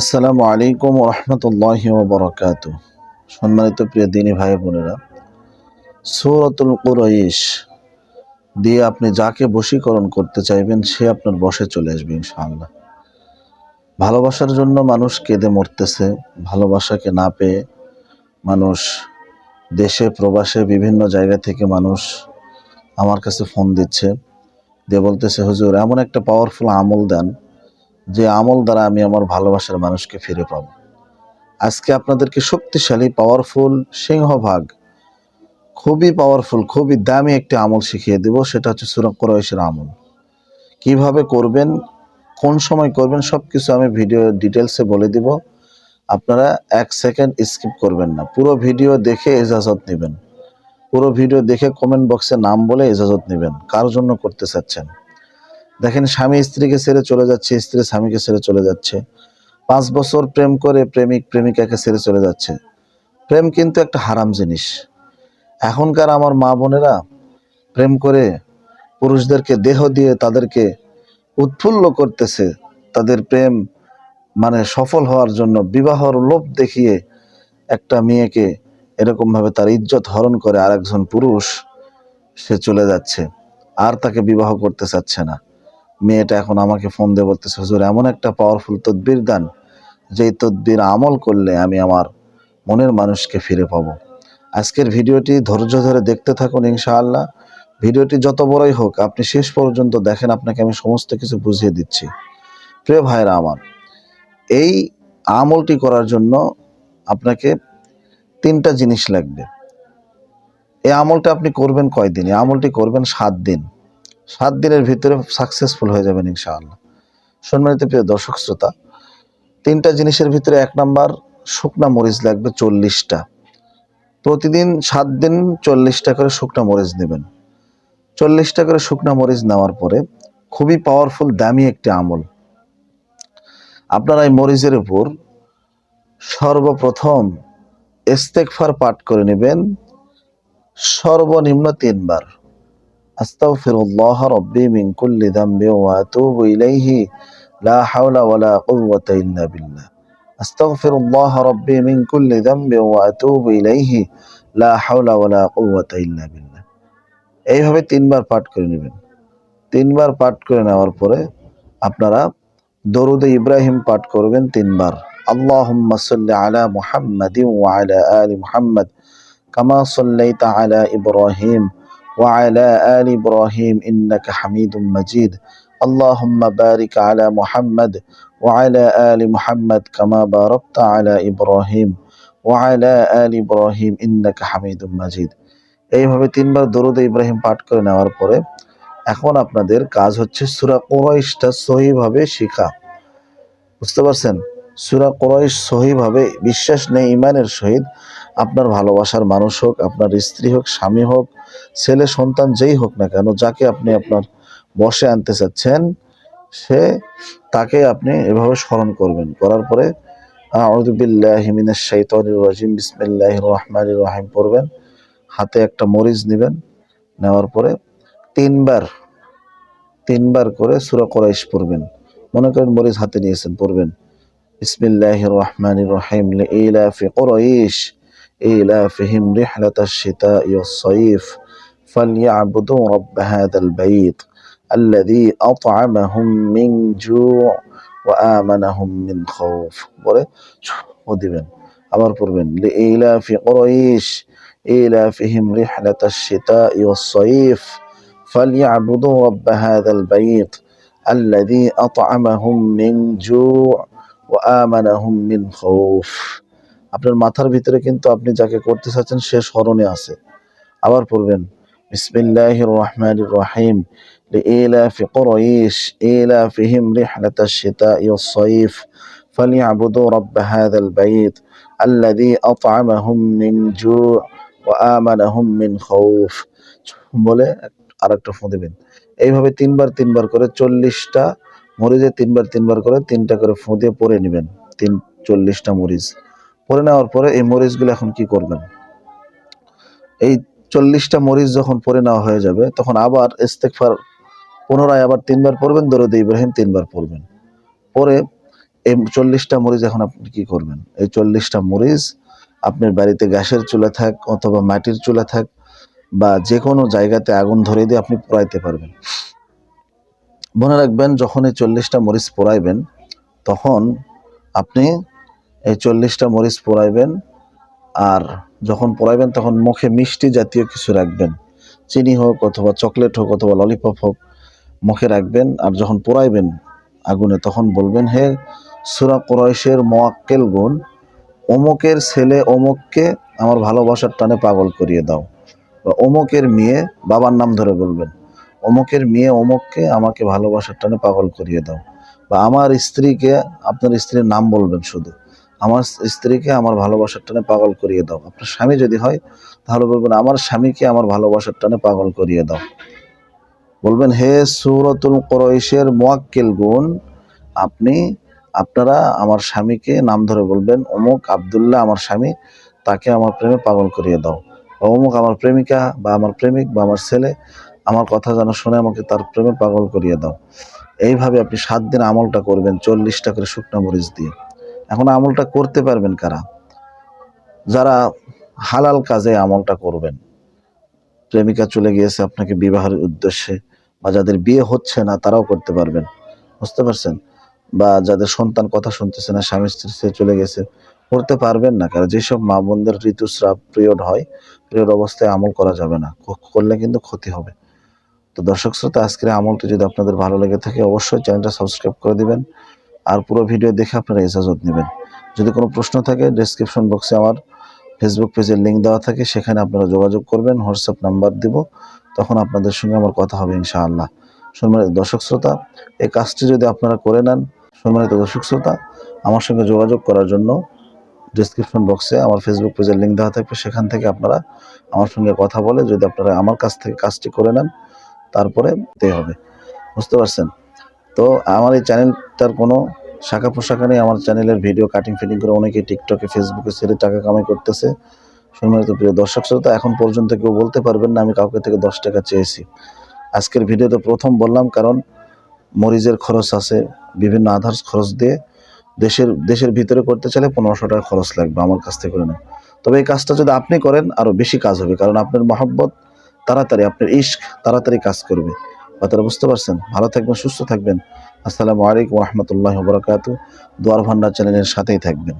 আসসালামু আলাইকুম রহমতুল্লাহ বরকাত সম্মানিত প্রিয় দিনী ভাই বোনেরা, সৌরতুল কুরাইশ দিয়ে আপনি যাকে বশীকরণ করতে চাইবেন, সে আপনার বসে চলে আসবে ইনশাআল্লাহ। ভালোবাসার জন্য মানুষ কেঁদে মরতেছে, ভালোবাসাকে না পেয়ে মানুষ দেশে, প্রবাসে, বিভিন্ন জায়গা থেকে মানুষ আমার কাছে ফোন দিচ্ছে। দিয়ে বলতেছে, হুজুর, এমন একটা পাওয়ারফুল আমল দেন যে আমল দ্বারা আমি আমার ভালোবাসার মানুষকে ফিরে পাবো। আজকে আপনাদেরকে শক্তিশালী পাওয়ারফুল সিংহভাগ, খুবই পাওয়ারফুল খুবই দামি একটি আমল শিখিয়ে দেব, সেটা হচ্ছে সুরা কোরআশের আমল। কীভাবে করবেন, কোন সময় করবেন সব কিছু আমি ভিডিও ডিটেলসে বলে দিব। আপনারা এক সেকেন্ড স্কিপ করবেন না। পুরো ভিডিও দেখে এজাজত নেবেন। পুরো ভিডিও দেখে কমেন্ট বক্সে নাম বলে এজাজত নেবেন। কার জন্য করতে চাচ্ছেন? দেখেন, স্বামী স্ত্রীকে ছেড়ে চলে যাচ্ছে, স্ত্রী স্বামীকে ছেড়ে চলে যাচ্ছে। পাঁচ বছর প্রেম করে প্রেমিক, প্রেমিকাকে ছেড়ে চলে যাচ্ছে। প্রেম কিন্তু একটা হারাম জিনিস। এখনকার আমার মা বোনেরা প্রেম করে পুরুষদেরকে দেহ দিয়ে তাদেরকে উৎফুল্ল করতেছে। তাদের প্রেম মানে সফল হওয়ার জন্য বিবাহর লোভ দেখিয়ে একটা মেয়েকে এরকম ভাবে তার ইজ্জত হরণ করে আরেকজন পুরুষ, সে চলে যাচ্ছে। আর তাকে বিবাহ করতে চাচ্ছে না। মেয়েটা এখন আমাকে ফোন দিয়ে বলতেছে, হুজুর, এমন একটা পাওয়ারফুল তদবির দান, যেই তদবির আমল করলে আমি আমার মনের মানুষকে ফিরে পাবো। আজকের ভিডিওটি ধৈর্য ধরে দেখতে থাকুন ইনশাআল্লাহ। ভিডিওটি যত বড়ই হোক, আপনি শেষ পর্যন্ত দেখেন, আপনাকে আমি সমস্ত কিছু বুঝিয়ে দিচ্ছি। প্রিয় ভাইরা আমার, এই আমলটি করার জন্য আপনাকে তিনটা জিনিস লাগবে। এই আমলটা আপনি করবেন কয়দিন? এই আমলটি করবেন সাত দিন। সাত দিনের ভিতরে সাকসেসফুল হয়ে যাবেন ইনশাআল্লাহ। সম্মানিত প্রিয় দর্শক শ্রোতা, তিনটা জিনিসের ভিতরে এক নাম্বার, শুকনা মরিচ লাগবে চল্লিশটা। প্রতিদিন সাত দিন চল্লিশটা করে শুকনা মরিচ নেবেন। চল্লিশটা করে শুকনা মরিচ নেওয়ার পরে খুবই পাওয়ারফুল দামি একটি আমল। আপনারা এই মরিচের উপর সর্বপ্রথম ইস্তেকফার পাঠ করে নেবেন। সর্বনিম্ন তিনবার। أستغفر الله ربي من كل ذنب وأتوب إليه لا حول ولا قوة إلا بالله أستغفر الله ربي من كل ذنب وأتوب إليه لا حول ولا قوة إلا بالله এইভাবে তিনবার পাঠ করে নেবেন তিনবার পাঠ করে নেওয়ার পরে আপনারা দরুদে ইব্রাহিম পাঠ করবেন তিনবার আল্লাহুম্মা সাল্লি আলা মুহাম্মাদিন ওয়া আলা আলি মুহাম্মাদ কামা সাল্লাইতা আলা ইব্রাহিম وعلى آل إبراهيم إنك حميد مجيد اللهم بارك على محمد وعلى آل محمد كما باركت على إبراهيم وعلى آل إبراهيم إنك حميد مجيد এইভাবে তিনবার দরুদ ইব্রাহিম পাঠ করে নেওয়ার পরে এখন আপনাদের কাজ হচ্ছে সুরা কোরাইশটা সহিভাবে শিখা বুঝতে পারছেন সুরা কোরাইশ সহিভাবে বিশ্বাস নেই ইমানের সহিত আপনার ভালোবাসার মানুষ হোক, আপনার স্ত্রী হোক, স্বামী হোক, ছেলে, সন্তান যেই হোক না কেন, যাকে আপনি আপনার বসে আনতে চাচ্ছেন, সে তাকে আপনি এভাবে স্মরণ করবেন। করার পরে বিসমিল্লাহির রহমানির রহিম পড়বেন, হাতে একটা মরিচ নেবেন, নেওয়ার পরে তিনবার তিনবার করে সুরা কোরাইশ পড়বেন। মনে করেন মরিচ হাতে নিয়েছেন, পড়বেন। বিসমিল্লাহির রহমানির রহিম লিইলাফি কুরাইশ إيلافهم رحلة الشتاء والصيف فليعبدوا رب هذا البيت الذي أطعمهم من جوع وآمنهم من خوف বলে ও দিবেন আবার পড়বেন لإيلاف قريش إيلافهم رحلة الشتاء والصيف فليعبدوا رب هذا البيت الذي أطعمهم من جوع وآمنهم من خوف আপনার মাথার ভিতরে কিন্তু আপনি যাকে করতে চাচ্ছেন সে স্মরণে আছে আবার পড়বেন বিসমিল্লাহির রহমানির রহিম لإيلاف قريش إيلافهم رحلة الشتاء والصيف فليعبدوا رب هذا البيت الذي أطعمهم من جوع وآمنهم من خوف বলে আরেকটা ফোঁ দিবেন এইভাবে তিনবার তিনবার করে চল্লিশটা মরিচে তিনবার তিনবার করে তিনটা করে ফোঁ দিয়ে পরে নেবেন। তিন চল্লিশটা মরিচ। পরে নেওয়ার পরে এই মরিচগুলো এখন কি করবেন? এই চল্লিশটা মরিচ যখন পরে নেওয়া হয়ে যাবে, তখন আবার ইস্তেকফার পুনরায় আবার তিনবার পড়বেন, দরুদ ইব্রাহিম তিনবার পড়বেন। পরে এই চল্লিশটা মরিচ এখন আপনি কি করবেন? এই চল্লিশটা মরিচ আপনার বাড়িতে গ্যাসের চুলা থাক অথবা মাটির চুলা থাক বা যে কোনো জায়গাতে আগুন ধরে দিয়ে আপনি পোড়াইতে পারবেন। মনে রাখবেন যখন এই চল্লিশটা মরিচ পোড়াইবেন, তখন আপনি এই চল্লিশটা মরিচ পোড়াইবেন, আর যখন পোড়াইবেন, তখন মুখে মিষ্টি জাতীয় কিছু রাখবেন। চিনি হোক অথবা চকলেট হোক অথবা ললিপপ হোক, মুখে রাখবেন, আর যখন পোড়াইবেন আগুনে, তখন বলবেন, হে সুরা কোরয়েশের মোয়াক্কেল গুণ, অমুকের ছেলে অমুককে আমার ভালোবাসার টানে পাগল করিয়ে দাও। বা অমুকের মেয়ে বাবার নাম ধরে বলবেন। অমুকের মেয়ে অমুককে আমাকে ভালোবাসার টানে পাগল করিয়ে দাও। বা আমার স্ত্রীকে আপনার স্ত্রীর নাম বলবেন শুধু। আমার স্ত্রীকে আমার ভালোবাসার টানে পাগল করিয়ে দাও। আপনার স্বামী যদি হয়, তাহলে বলবেন, আমার স্বামীকে আমার ভালোবাসার টানে পাগল করিয়ে দাও। বলবেন, হে সুরতুল করৈশের মোয়াক্কেল গুণ, আপনি, আপনারা আমার স্বামীকে নাম ধরে বলবেন, অমুক আবদুল্লাহ আমার স্বামী, তাকে আমার প্রেমে পাগল করিয়ে দাও। অমুক আমার প্রেমিকা বা আমার প্রেমিক বা আমার ছেলে আমার কথা যেন শুনে আমাকে তার প্রেমে পাগল করিয়ে দাও। এইভাবে আপনি সাত দিন আমলটা করবেন, চল্লিশটা করে শুকনো মরিচ দিয়ে। এখন আমলটা করতে পারবেন কারা? যারা হালাল কাজে আমলটা করবেন। প্রেমিকা চলে গিয়েছে আপনাকে বিবাহের উদ্দেশ্যে, বা যাদের বিয়ে হচ্ছে না, তারাও করতে পারবেন। বুঝতে পারছেন? বা যাদের সন্তান কথা শুনতেছে না, স্বামী স্ত্রী চলে গেছে, করতে পারবেন না কারণ যেসব মা বোনদের ঋতুস্রাব পিরিয়ড হয়, পিরিয়ড অবস্থায় আমল করা যাবে না। করলে কিন্তু ক্ষতি হবে। তো দর্শক শ্রোতা, আজকের আমলটি যদি আপনাদের ভালো লেগে থাকে, অবশ্যই চ্যানেলটা সাবস্ক্রাইব করে দিবেন আর পুরো ভিডিও দেখে আপনারা ইজাজত নেবেন। যদি কোনো প্রশ্ন থাকে ডেসক্রিপশন বক্সে আমার ফেসবুক পেজের লিঙ্ক দেওয়া থাকে, সেখানে আপনারা যোগাযোগ করবেন হোয়াটসঅ্যাপ নাম্বার দিব, তখন আপনাদের সঙ্গে আমার কথা হবে ইনশাআল্লাহ। সম্মানিত দর্শক শ্রোতা, এই কাজটি যদি আপনারা করে নেন, সম্মানিত দর্শক শ্রোতা, আমার সঙ্গে যোগাযোগ করার জন্য ডিসক্রিপশন বক্সে আমার ফেসবুক পেজের লিঙ্ক দেওয়া থাকবে, সেখান থেকে আপনারা আমার সঙ্গে কথা বলে, যদি আপনারা আমার কাছ থেকে কাজটি করে নেন তারপরে দিতে হবে। বুঝতে পারছেন? তো আমার এই চ্যানেলটার কোনো শাখা প্রশাখা নেই। আমার চ্যানেলের ভিডিও কাটিং ফিটিং করে অনেকে টিকটকে ফেসবুকে ছেড়ে টাকা কামাই করতেছে। সম্মানিত প্রিয় দর্শক শ্রোতা, এখন পর্যন্ত কেউ বলতে পারবেন না, আমি কাউকে থেকে দশ টাকা চেয়েছি। আজকের ভিডিওতে প্রথম বললাম, কারণ মরিচের খরচ আছে, বিভিন্ন আধার্স খরচ দিয়ে দেশের দেশের ভিতরে করতে চাইলে পনেরোশো টাকা খরচ লাগবে আমার কাছ থেকে করে নেন তবে এই কাজটা যদি আপনি করেন আরও বেশি কাজ হবে, কারণ আপনার মহব্বত তাড়াতাড়ি আপনার ইস্ক তাড়াতাড়ি কাজ করবে। কথাটা বুঝতে পারছেন? ভালো থাকবেন, সুস্থ থাকবেন। আসসালামু আলাইকুম রহমতুল্লাহ বরাকাত দোয়ার ভান্ডার চ্যানেলের সাথেই থাকবেন।